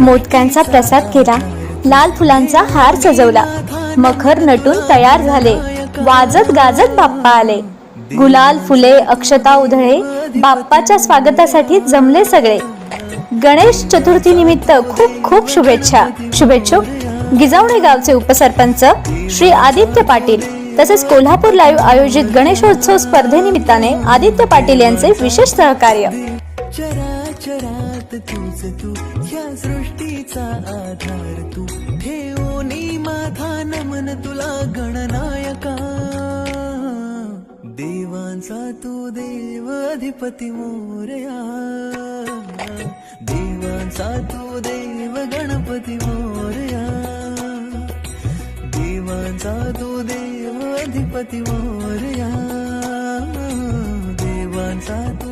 मोदकांचा प्रसाद केला. लाल फुलांचा हार सजवला. मखर नटून तयार झाले. वाजत गाजत बाप्पा आले. गुलाल फुले अक्षता उधळे बाप्पाच्या स्वागतासाठी जमले सगळे. गणेश चतुर्थी निमित्त खूप खूप शुभेच्छा. शुभेच्छुक गिजावणे गावचे उपसरपंच श्री आदित्य पाटील तसेच कोल्हापूर लाईव्ह आयोजित गणेशोत्सव स्पर्धेनिमित्ताने आदित्य पाटील यांचे विशेष सहकार्य. चराचरात तूच तू ह्या सृष्टीचा आधार तू. ठेवणी माथा नमन तुला गणनायका. देवांचा तू देव अधिपती मोरया. देवांचा तू देव गणपती मोरया. देवांचा तू देव अधिपती मोरया. देवांचा तू